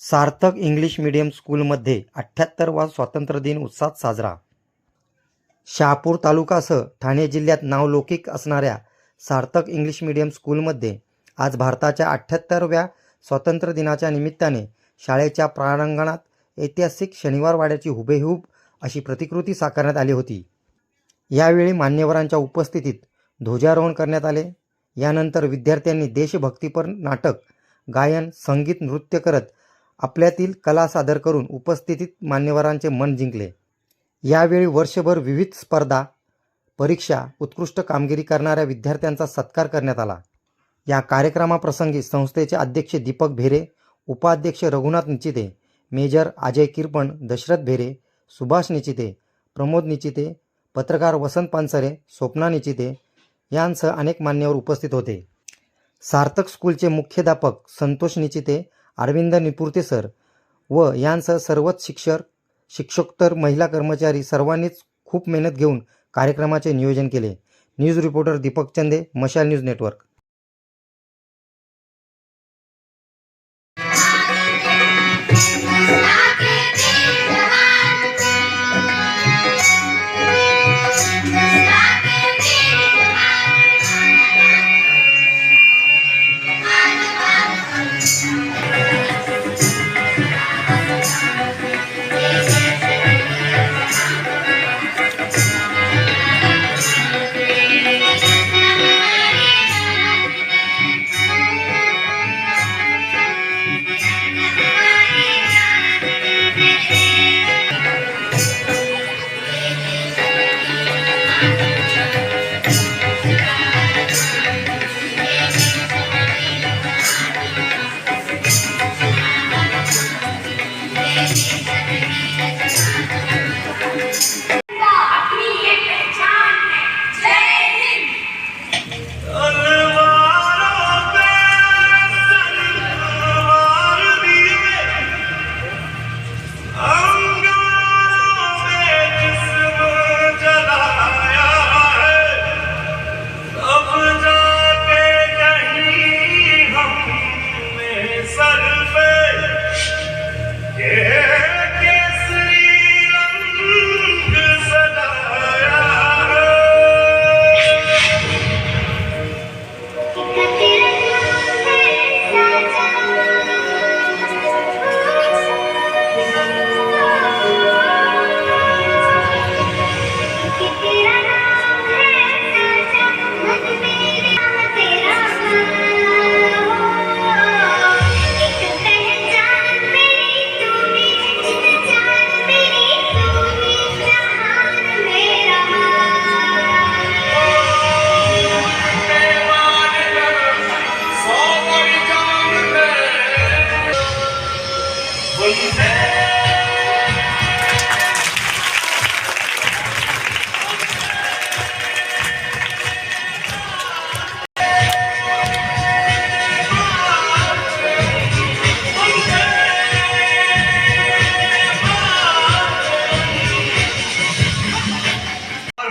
सार्थक English medium स्कूलमध्ये अठ्ठ्याहत्तरवा स्वातंत्र्यदिन उत्साहात साजरा. शहापूर तालुकासह ठाणे जिल्ह्यात नावलौकिक असणाऱ्या सार्थक इंग्लिश मीडियम स्कूलमध्ये आज भारताच्या अठ्ठ्याहत्तरव्या स्वातंत्र्य दिनाच्या निमित्ताने शाळेच्या प्रारंगणात ऐतिहासिक शनिवारवाड्याची हुबेहूब अशी प्रतिकृती साकारण्यात आली होती. यावेळी मान्यवरांच्या उपस्थितीत ध्वजारोहण करण्यात आले. यानंतर विद्यार्थ्यांनी देशभक्तीपर नाटक गायन संगीत नृत्य करत आपल्यातील कला सादर करून उपस्थितीत मान्यवरांचे मन जिंकले. यावेळी वर्षभर विविध स्पर्धा परीक्षा उत्कृष्ट कामगिरी करणाऱ्या विद्यार्थ्यांचा सत्कार करण्यात आला. या कार्यक्रमाप्रसंगी संस्थेचे अध्यक्ष दीपक भेरे उपाध्यक्ष रघुनाथ निचिते मेजर अजय किरपण दशरथ भेरे सुभाष निचिते प्रमोद निचिते पत्रकार वसंत पानसरे स्वप्ना निचिते यांसह अनेक मान्यवर उपस्थित होते. सार्थक स्कूलचे मुख्याध्यापक संतोष निचिते अरविंद निपुर्ते सर व यांसह सर्वच शिक्षक शिक्षकोत्तर महिला कर्मचारी सर्वांनीच खूप मेहनत घेऊन कार्यक्रमाचे नियोजन केले. न्यूज रिपोर्टर दीपक चंदे मशाल न्यूज नेटवर्क.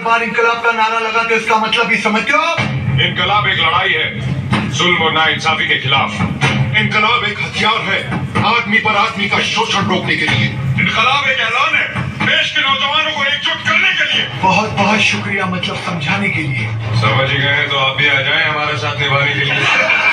बार इनकलाब का नारा लगाते इसका मतलब भी समझते हो इनकलाब एक लड़ाई है। जुल्म और नाइंसाफी के खिलाफ। इनकलाब एक हथियार है। आदमी पर आदमी का शोषण रोकने के लिए। इनकलाब एक ऐलान है देश के नौजवानों को एकजुट करने के लिए। बहुत बहुत शुक्रिया मतलब समझाने के लिए। समझ ही गए तो आप भी आ जाए हमारे साथ निभाने के लिए।